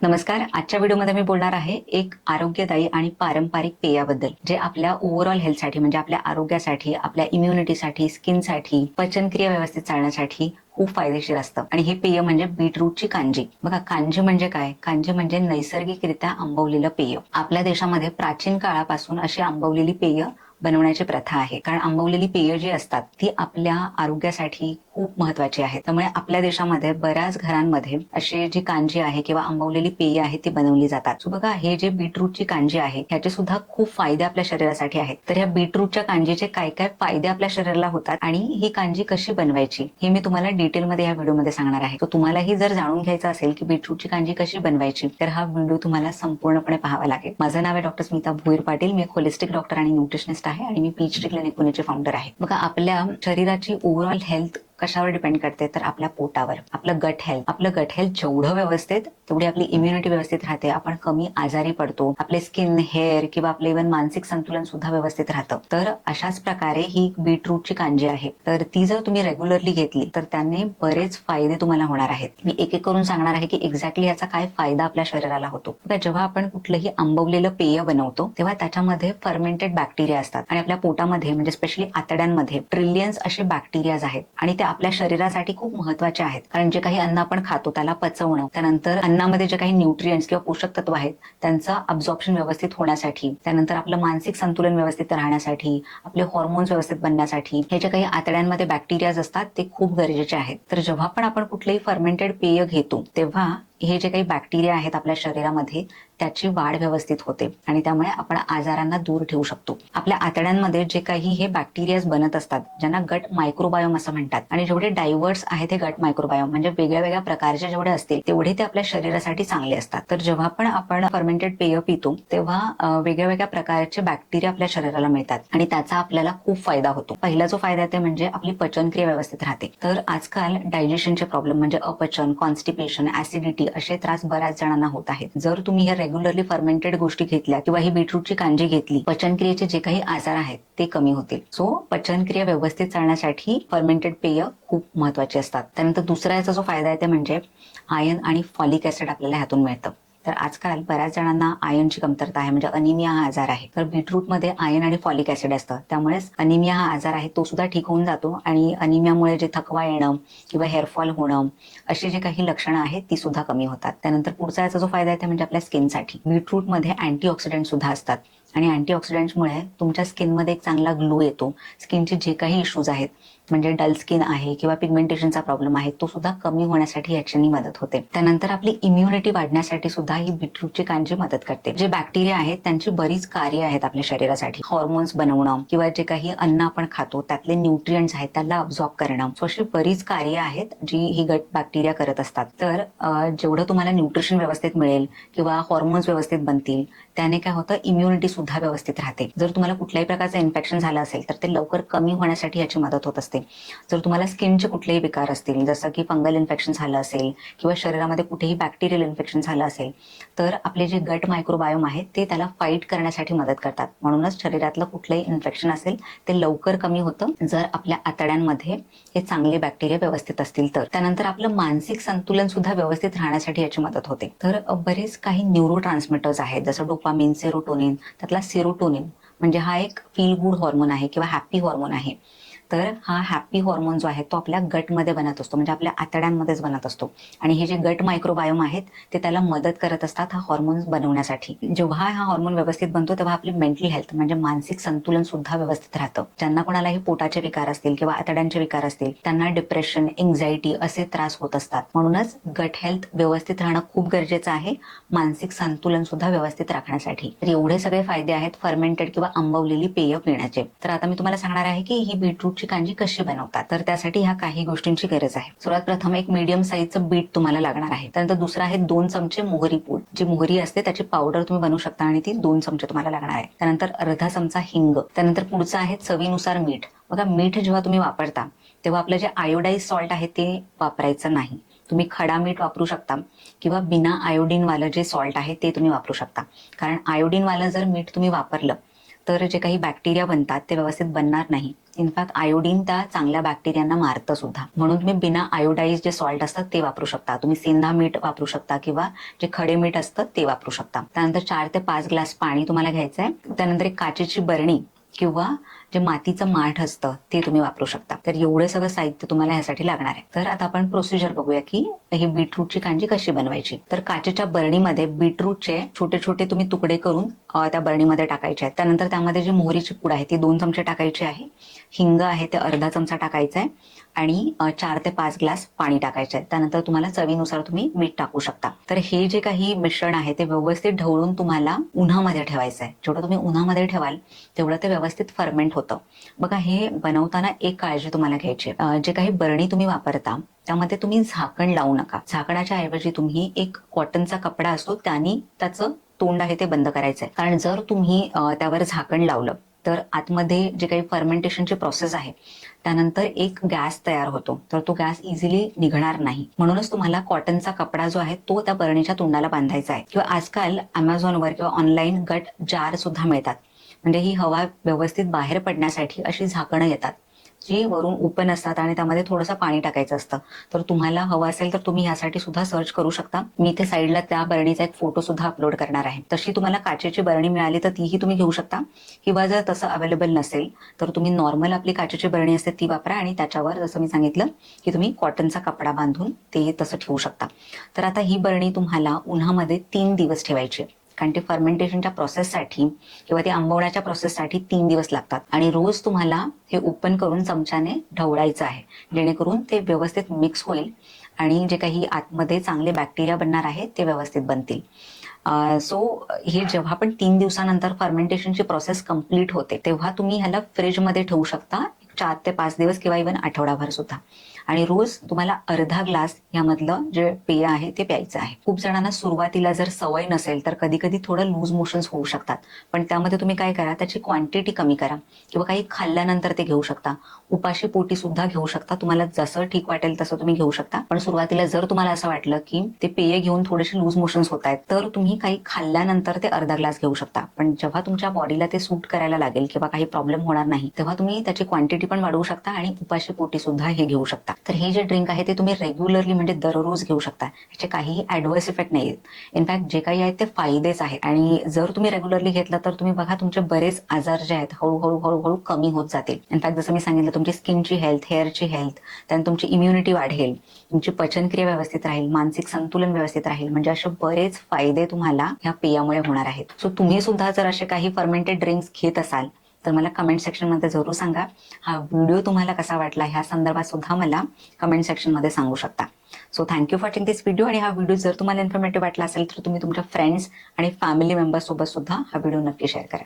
नमस्कार. आजच्या व्हिडिओमध्ये मी बोलणार आहे एक आरोग्यदायी आणि पारंपरिक पेयाबद्दल जे आपल्या ओव्हरऑल हेल्थसाठी म्हणजे आपल्या आरोग्यासाठी आपल्या इम्युनिटीसाठी स्किनसाठी पचनक्रिया व्यवस्थित चालण्यासाठी खूप फायदेशीर असतं. आणि हे पेय म्हणजे बीटरूटची कांजी. बघा कांजी म्हणजे काय? कांजी म्हणजे नैसर्गिकरित्या आंबवलेलं पेय. आपल्या देशामध्ये प्राचीन काळापासून अशी आंबवलेली पेय बनवण्याची प्रथा आहे. कारण आंबवलेली पेय जी असतात ती आपल्या आरोग्यासाठी खूप महत्वाची आहे. त्यामुळे आपल्या देशामध्ये बऱ्याच घरांमध्ये अशी जी कांजी आहे किंवा आंबवलेली पेय आहे ती बनवली जातात. सो बघा हे जे बीटरूटची कांजी आहे ह्याचे सुद्धा खूप फायदे आपल्या शरीरासाठी आहेत. तर ह्या बीटरूटच्या कांजीचे काय काय फायदे आपल्या शरीराला होतात आणि ही कांजी कशी बनवायची हे मी तुम्हाला डिटेलमध्ये या व्हिडिओमध्ये सांगणार आहे. तर तुम्हालाही जर जाणून घ्यायचं असेल की बीटरूटची कांजी कशी बनवायची तर हा व्हिडिओ तुम्हाला संपूर्णपणे पाहावा लागेल. माझं नाव आहे डॉक्टर स्मिता भुईर पाटील. मी होलिस्टिक डॉक्टर आणि न्यूट्रिशनिस्ट आहे आणि मी पीएचडी क्लिनिक पुण्याचे फाउंडर आहे. बघा आपल्या शरीराची ओव्हरऑल हेल्थ कशावर डिपेंड करते? तर आपल्या पोटावर आपलं गट हेल्थ आपलं गट हेल्थ जेवढं व्यवस्थित तेवढी आपली इम्युनिटी व्यवस्थित राहते. आपण कमी आजारी पडतो आपले स्किन हेअर किंवा आपलं इव्हन मानसिक संतुलन सुद्धा व्यवस्थित राहतं. तर अशाच प्रकारे ही बीटरूटची कांजी आहे. तर ती जर तुम्ही रेग्युलरली घेतली तर त्याने बरेच फायदे तुम्हाला होणार आहेत. मी एक एक करून सांगणार आहे की एक्झॅक्टली याचा काय फायदा आपल्या शरीराला होतो. जेव्हा आपण कुठलंही आंबवलेलं पेय बनवतो तेव्हा त्याच्यामध्ये फर्मेंटेड बॅक्टेरिया असतात. आणि आपल्या पोटामध्ये म्हणजे स्पेशली आतड्यांमध्ये ट्रिलियन्स असे बॅक्टेरियाज आहेत. आणि त्या ते आपल्या शरीरासाठी खूप महत्त्वाचे आहेत. कारण जे काही अन्न आपण खातो त्याला पचवणं त्यानंतर अन्नामध्ये जे काही न्यूट्रियंट्स किंवा पोषक तत्व आहेत त्यांचं अब्झॉर्प्शन व्यवस्थित होण्यासाठी त्यानंतर आपलं मानसिक संतुलन व्यवस्थित राहण्यासाठी आपले हॉर्मोन्स व्यवस्थित बनण्यासाठी हे जे काही आतड्यांमध्ये बॅक्टेरियाज असतात ते खूप गरजेचे आहेत. तर जेव्हा पण आपण कुठलेही फर्मेंटेड पेय घेतो तेव्हा हे जे काही बॅक्टेरिया आहेत आपल्या शरीरामध्ये त्याची वाढ व्यवस्थित होते आणि त्यामुळे आपण आजारांना दूर ठेवू शकतो. आपल्या आतड्यांमध्ये जे काही हे बॅक्टेरियाज बनत असतात ज्यांना गट मायक्रोबायोम असं म्हणतात आणि जेवढे डायव्हर्स आहेत हे गट मायक्रोबायोम म्हणजे वेगळ्या वेगळ्या प्रकारचे जेवढे असतील तेवढे ते आपल्या शरीरासाठी चांगले असतात. तर जेव्हा पण आपण फर्मेंटेड पेय पितो तेव्हा वेगळ्या वेगळ्या प्रकारचे बॅक्टेरिया आपल्या शरीराला मिळतात आणि त्याचा आपल्याला खूप फायदा होतो. पहिला जो फायदा ते म्हणजे आपली पचनक्रिया व्यवस्थित राहते. तर आजकाल डायजेशनचे प्रॉब्लेम म्हणजे अपचन कॉन्स्टिपेशन ऍसिडिटी असे त्रास बऱ्याच जणांना होत आहेत. जर तुम्ही ह्या रेग्युलरली फर्मेंटेड गोष्टी घेतल्या किंवा ही बीटरूटची कांजी घेतली पचनक्रियेचे जे काही आजार आहेत ते कमी होतील. सो पचनक्रिया व्यवस्थित चालण्यासाठी फर्मेंटेड पेय खूप महत्त्वाचे असतात. त्यानंतर दुसरा याचा जो फायदा आहे ते म्हणजे आयर्न आणि फॉलिक ऍसिड आपल्याला ह्यातून मिळतं. तर आजकाल बऱ्याच जणांना आयर्नची कमतरता आहे म्हणजे अनिमिया हा आजार आहे. तर बीटरूटमध्ये आयर्न आणि फॉलिक ऍसिड असतं. त्यामुळेच अनिमिया हा आजार आहे तो सुद्धा ठीक होऊन जातो आणि अनिमियामुळे जे थकवा येणं किंवा हेअरफॉल होणं अशी जी काही लक्षणं आहेत ती सुद्धा कमी होतात. त्यानंतर पुढचा याचा जो फायदा आहे ते म्हणजे आपल्या स्किनसाठी. बीटरूटमध्ये अँटीऑक्सिडंट सुद्धा असतात आणि अँटीऑक्सिडंटमुळे तुमच्या स्किनमध्ये एक चांगला ग्लो येतो. स्किनचे जे काही इश्यूज आहेत म्हणजे डल स्किन आहे किंवा पिगमेंटेशनचा प्रॉब्लेम आहे तो सुद्धा कमी होण्यासाठी याच्यानी मदत होते. त्यानंतर आपली इम्युनिटी वाढण्यासाठी सुद्धा ही बीटरूटची कांजी मदत करते. जे बॅक्टेरिया आहेत त्यांची बरीच कार्य आहेत आपल्या शरीरासाठी. हॉर्मोन्स बनवणं किंवा जे काही अन्न आपण खातो त्यातले न्यूट्रियंट्स आहेत त्याला अब्झॉर्ब करणं. सो अशी बरीच कार्य आहेत जी ही गट बॅक्टेरिया करत असतात. तर जेवढं तुम्हाला न्यूट्रिशन व्यवस्थित मिळेल किंवा हॉर्मोन्स व्यवस्थित बनतील त्याने काय होतं इम्युनिटी सुद्धा व्यवस्थित राहते. जर तुम्हाला कुठल्याही प्रकारचं इन्फेक्शन झालं असेल तर ते लवकर कमी होण्यासाठी याची मदत होत असते. जर तुम्हाला स्किनचे कुठलेही विकार असतील जसं की फंगल इन्फेक्शन झालं असेल किंवा शरीरामध्ये कुठेही बॅक्टेरियल इन्फेक्शन झालं असेल तर आपले जे गट मायक्रोबायोम आहेत ते त्याला फाईट करण्यासाठी मदत करतात. म्हणूनच शरीरातलं कुठलंही इन्फेक्शन असेल ते लवकर कमी होतं. जर आपल्या आतड्यांमध्ये हे चांगले बॅक्टेरिया व्यवस्थित असतील तर. त्यानंतर आपलं मानसिक संतुलन सुद्धा व्यवस्थित राहण्यासाठी याची मदत होते. तर बरेच काही न्यूरो ट्रान्समिटर्स आहेत जसं डोपामिन सेरोटोनिन त्यातला सेरोटोनिन म्हणजे हा एक फील गुड हॉर्मोन आहे किंवा हॅपी हॉर्मोन आहे. तर हा हॅपी हॉर्मोन जो आहे तो आपल्या गटमध्ये बनत असतो म्हणजे आपल्या आतड्यांमध्येच बनत असतो. आणि हे जे गट मायक्रोबायोम आहेत ते त्याला मदत करत असतात हा हॉर्मोन बनवण्यासाठी. जेव्हा हा हॉर्मोन व्यवस्थित बनतो तेव्हा आपली मेंटल हेल्थ म्हणजे मानसिक संतुलन सुद्धा व्यवस्थित राहतं. ज्यांना कोणालाही पोटाचे विकार असतील किंवा आतड्यांचे विकार असतील त्यांना डिप्रेशन एन्झायटी असे त्रास होत असतात. म्हणूनच गट हेल्थ व्यवस्थित राहणं खूप गरजेचं आहे मानसिक संतुलन सुद्धा व्यवस्थित राखण्यासाठी. तर एवढे सगळे फायदे आहेत फर्मेंटेड किंवा आंबवलेली पेय पिण्याचे. तर आता मी तुम्हाला सांगणार आहे की ही बीटरूट बीटरूटची कांजी कशी बनवतात? तर त्यासाठी ह्या काही गोष्टींची गरज आहे. सर्वात प्रथम एक मीडियम साईजचं बीट तुम्हाला लागणार आहे. त्यानंतर दुसरं आहे दोन चमचे मोहरी पूड. जी मोहरी असते त्याची पावडर तुम्ही बनवू शकता आणि ती दोन चमचे तुम्हाला लागणार आहे. त्यानंतर अर्धा चमचा हिंग. त्यानंतर पुढचं आहे चवीनुसार मीठ. बघा मीठ जेव्हा तुम्ही वापरता तेव्हा आपलं जे आयोडाईज सॉल्ट आहे ते वापरायचं नाही. तुम्ही खडा मीठ वापरू शकता किंवा बिना आयोडीनवालं जे सॉल्ट आहे ते तुम्ही वापरू शकता. कारण आयोडीनवालं जर मीठ तुम्ही वापरलं तर जे काही बॅक्टेरिया बनतात ते व्यवस्थित बनणार नाही. इनफॅक्ट आयोडीन त्या चांगल्या बॅक्टेरियांना मारतं सुद्धा. म्हणून तुम्ही बिना आयोडाईज जे सॉल्ट असतात ते वापरू शकता. तुम्ही सेंधा मीठ वापरू शकता किंवा जे खडे मीठ असतं ते वापरू शकता. त्यानंतर चार ते पाच ग्लास पाणी तुम्हाला घ्यायचं आहे त्यानंतर एक काचेची बरणी किंवा जे मातीचं माठ असतं ते तुम्ही वापरू शकता. तर एवढं सगळं साहित्य तुम्हाला ह्यासाठी लागणार आहे. तर आता आपण प्रोसिजर बघूया की ही बीटरूटची कांजी कशी बनवायची. तर काचेच्या बरणीमध्ये बीटरूटचे छोटे छोटे तुम्ही तुकडे करून त्या बरणीमध्ये टाकायचे आहेत. त्यानंतर त्यामध्ये जी मोहरीची पूड आहे ती दोन चमचे टाकायची आहे. हिंग आहे ते अर्धा चमचा टाकायचा आहे. आणि चार ते पाच ग्लास पाणी टाकायचे आहे त्यानंतर तुम्हाला चवीनुसार तुम्ही मीठ टाकू शकता. तर हे जे काही मिश्रण आहे ते व्यवस्थित ढवळून तुम्हाला उन्हामध्ये ठेवायचं आहे. जेवढं तुम्ही उन्हामध्ये ठेवाल तेवढं ते व्यवस्थित फर्मेंट होतं. बघा हे बनवताना एक काळजी तुम्हाला घ्यायची जे काही बरणी तुम्ही वापरता त्यामध्ये तुम्ही झाकण लावू नका. झाकणाच्या ऐवजी तुम्ही एक कॉटनचा कपडा असतो त्याने त्याचं तोंड आहे ते बंद करायचं आहे कारण जर तुम्ही त्यावर झाकण लावलं तर आतमध्ये जे काही फर्मेंटेशनची प्रोसेस आहे त्यानंतर एक गॅस तयार होतो. तर तो गॅस इझिली निघणार नाही. म्हणूनच तुम्हाला कॉटनचा कपडा जो आहे तो त्या बरणीच्या तोंडाला बांधायचा आहे. किंवा आजकाल अमेझॉनवर किंवा ऑनलाईन गट जार सुद्धा मिळतात. म्हणजे ही हवा व्यवस्थित बाहेर पडण्यासाठी अशी झाकणं येतात. जे वरून ओपन असतात आणि त्यामध्ये थोडंसं पाणी टाकायचं असतं. तर तुम्हाला हवं असेल तर तुम्ही ह्यासाठी सुद्धा सर्च करू शकता. मी इथे साईडला त्या बरणीचा एक फोटो सुद्धा अपलोड करणार आहे. तशी तुम्हाला काचेची बरणी मिळाली तर तीही तुम्ही घेऊ शकता. किंवा जर तसं अवेलेबल नसेल तर तुम्ही नॉर्मल आपली काचेची बरणी असते ती वापरा आणि त्याच्यावर जसं मी सांगितलं की तुम्ही कॉटनचा कपडा बांधून ते तसं ठेवू शकता. तर आता ही बरणी तुम्हाला उन्हामध्ये तीन दिवस ठेवायची आहे. कारण ते फर्मेंटेशनच्या प्रोसेससाठी किंवा ते आंबवण्याच्या प्रोसेससाठी तीन दिवस लागतात. आणि रोज तुम्हाला हे ओपन करून चमच्याने ढवळायचं आहे. जेणेकरून ते व्यवस्थित मिक्स होईल आणि जे काही आतमध्ये चांगले बॅक्टेरिया बनणार आहेत ते व्यवस्थित बनतील. सो हे जेव्हा पण तीन दिवसानंतर फर्मेंटेशनची प्रोसेस कंप्लीट होते तेव्हा तुम्ही ह्याला फ्रीजमध्ये ठेवू शकता. चार ते पाच दिवस किंवा इव्हन आठवडाभर सुद्धा. आणि रोज तुम्हाला अर्धा ग्लास यामधलं जे पेय आहे ते प्यायचं आहे. खूप जणांना सुरुवातीला जर सवय नसेल तर कधी कधी थोडं लूज मोशन्स होऊ शकतात. पण त्यामध्ये तुम्ही काय करा त्याची क्वांटिटी कमी करा किंवा काही खाल्ल्यानंतर ते घेऊ शकता. उपाशी पोटी सुद्धा घेऊ शकता. तुम्हाला जसं ठीक वाटेल तसं तुम्ही घेऊ शकता. पण सुरुवातीला जर तुम्हाला असं वाटलं की ते पेय घेऊन थोडेसे लूज मोशन्स होत आहेत तर तुम्ही काही खाल्ल्यानंतर ते अर्धा ग्लास घेऊ शकता. पण जेव्हा तुमच्या बॉडीला ते सूट करायला लागेल किंवा काही प्रॉब्लेम होणार नाही तेव्हा तुम्ही त्याची क्वांटिटी पण वाढवू शकता आणि उपाशी पोटी सुद्धा हे घेऊ शकता. तर हे जे ड्रिंक आहे ते तुम्ही रेग्युलरली म्हणजे दररोज घेऊ शकता. ह्याचे काहीही ऍडव्हर्स इफेक्ट नाही आहेत. इनफॅक्ट जे काही आहेत ते फायदेच आहेत. आणि जर तुम्ही रेग्युलरली घेतलं तर तुम्ही बघा तुमचे बरेच आजार जे आहेत हळूहळू हळूहळू कमी होत जातील. इनफॅक्ट जसं मी सांगितलं तुमची स्किनची हेल्थ हेअरची हेल्थ त्यानंतर तुमची इम्युनिटी वाढेल. तुमची पचनक्रिया व्यवस्थित राहील मानसिक संतुलन व्यवस्थित राहील. म्हणजे असे बरेच फायदे तुम्हाला ह्या पेयामुळे होणार आहेत. सो तुम्ही सुद्धा जर असे काही फर्मेंटेड ड्रिंक्स घेत असाल तर मला कमेंट सेक्शनमध्ये जरूर सांगा. हा व्हिडिओ तुम्हाला कसा वाटला ह्या संदर्भात सुद्धा मला कमेंट सेक्शनमध्ये सांगू शकता. So thank you for watching this video आणि हा व्हिडिओ जर तुम्हाला इन्फॉर्मेटिव्ह वाटला असेल तर तुम्ही तुमच्या फ्रेंड्स आणि फॅमिली मेंबर्स सोबत सुद्धा हा व्हिडिओ नक्की शेअर करा.